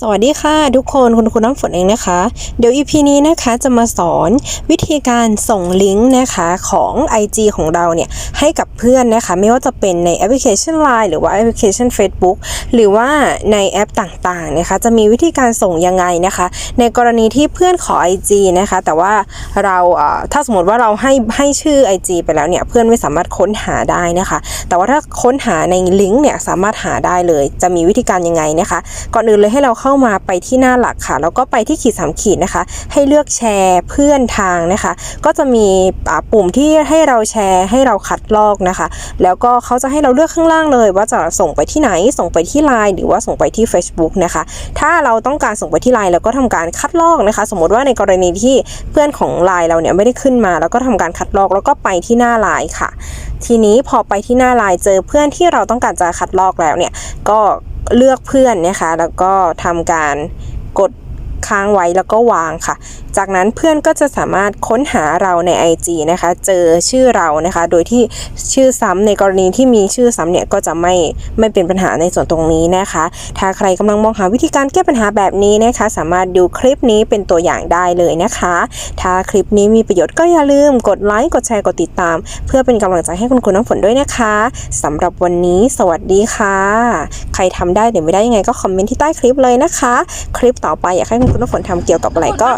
สวัสดีค่ะทุกคนคุณคุณน้ำฝนเองนะคะ เดี๋ยว EP นี้นะคะจะมาสอนวิธีการส่งลิงก์นะคะของ IG ของเราเนี่ยให้กับเพื่อนนะคะ ไม่ว่าจะเป็นในแอปพลิเคชัน Line หรือว่าแอปพลิเคชัน Facebook หรือว่าในแอปต่างๆนะคะ จะมีวิธีการส่งยังไงนะคะ ในกรณีที่เพื่อนขอ IG นะคะ แต่ว่าเราเอ่อถ้าสมมติว่าเราให้ให้ชื่อ IG ไปแล้วเนี่ยเพื่อนไม่สามารถค้นหาได้นะคะ แต่ว่าถ้าค้นหาในลิงก์เนี่ยสามารถหาได้เลย จะมีวิธีการยังไงนะคะ ก่อนอื่นเลยให้เราเข้ามาไปที่หน้าหลักค่ะ แล้วก็ไปที่ขีดสามขีดนะคะ ให้เลือกแชร์เพื่อนทางนะคะ ก็จะมีปุ่มที่ให้เราแชร์ให้เราคัดลอกนะคะ แล้วก็เขาจะให้เราเลือกข้างล่างเลย ว่าจะส่งไปที่ไหน ส่งไปที่ Line หรือว่าส่งไปที่ Facebook นะคะ ถ้าเราต้องการส่งไปที่ Line แล้วก็ทำการคัดลอกนะคะ สมมติว่าในกรณีที่เพื่อนของ Line เราเนี่ยไม่ได้ขึ้นมา แล้วก็ทำการคัดลอกแล้วก็ไปที่หน้า Line ค่ะ ทีนี้พอไปที่หน้า Line เจอเพื่อนที่เราต้องการจะคัดลอกแล้วเนี่ยก็ เลือกเพื่อนนะคะ แล้วก็ทำการกด ค้างไว้แล้วก็วางค่ะ จากนั้นเพื่อนก็จะสามารถค้นหาเราใน IG นะคะ เจอชื่อเรานะคะ โดยที่ชื่อซ้ำในกรณีที่มีชื่อซ้ำเนี่ยก็จะไม่ไม่เป็นปัญหาในส่วนตรงนี้นะคะ ถ้าใครกำลังมองหาวิธีการแก้ปัญหาแบบนี้นะคะ สามารถดูคลิปนี้เป็นตัวอย่างได้เลยนะคะ ถ้าคลิปนี้มีประโยชน์ก็อย่าลืมกดไลค์กดแชร์กดติดตาม เพื่อเป็นกำลังใจให้คุณคุณน้ำฝนด้วยนะคะสำหรับวันนี้ สวัสดีค่ะ ใครทำได้หรือไม่ได้ยังไงก็คอมเมนต์ที่ใต้คลิปเลยนะคะ คลิปต่อไปอยากให้คุณคุณน้ำฝนทำเกี่ยวกับอะไรก็